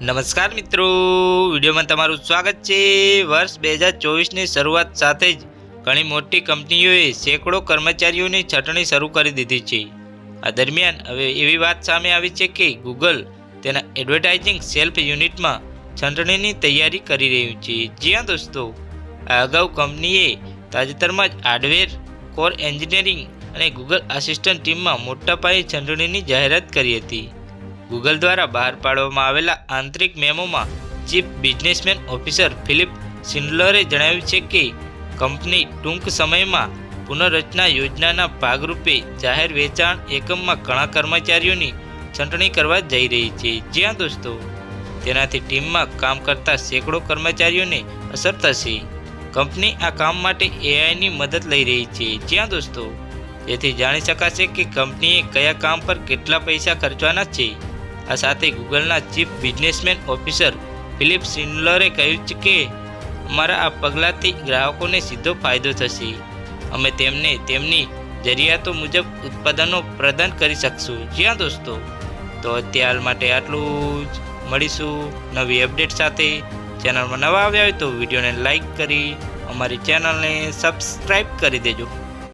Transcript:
નમસ્કાર મિત્રો. વિડીયોમાં તમારું સ્વાગત છે. વર્ષ બે હજાર ચોવીસની શરૂઆત સાથે જ ઘણી મોટી કંપનીઓએ સેંકડો કર્મચારીઓની છટણી શરૂ કરી દીધી છે. આ દરમિયાન હવે એવી વાત સામે આવી છે કે ગૂગલ તેના એડવર્ટાઇઝિંગ સેલ્ફ યુનિટમાં છટણીની તૈયારી કરી રહ્યું છે. જ્યાં દોસ્તો, આ અગાઉ કંપનીએ તાજેતરમાં જ હાર્ડવેર કોર એન્જિનિયરિંગ અને ગૂગલ આસિસ્ટન્ટ ટીમમાં મોટા પાયે છટણીની જાહેરાત કરી હતી. ગૂગલ દ્વારા બહાર પાડવામાં આવેલા આંતરિક મેમોમાં ચીફ બિઝનેસમેન ઓફિસર ફિલિપ સિન્ડલરે જણાવ્યું છે કે કંપની ટૂંક સમયમાં પુનઃરચના યોજનાના ભાગરૂપે જાહેર વેચાણ એકમમાં ઘણા કર્મચારીઓની છંટણી કરવા જઈ રહી છે. જ્યાં દોસ્તો, તેનાથી ટીમમાં કામ કરતા સેંકડો કર્મચારીઓને અસર થશે. કંપની આ કામ માટે એઆઈની મદદ લઈ રહી છે. જ્યાં દોસ્તો એથી જાણી શકાશે કે કંપનીએ કયા કામ પર કેટલા પૈસા ખર્ચવાના છે. આ સાથે ગૂગલના ચીફ બિઝનેસમેન ઓફિસર ફિલિપ સિન્ડલરે કહ્યું છે કે, અમારા આ પગલાંથી ગ્રાહકોને સીધો ફાયદો થશે. અમે તેમને તેમની જરૂરિયાતો મુજબ ઉત્પાદનો પ્રદાન કરી શકશું. જ્યાં દોસ્તો. તો અત્યાર માટે આટલું જ. મળીશું નવી અપડેટ સાથે. ચેનલમાં નવા આવ્યા હોય તો વિડીયોને લાઇક કરી, અમારી ચેનલને સબસ્ક્રાઈબ કરી દેજો.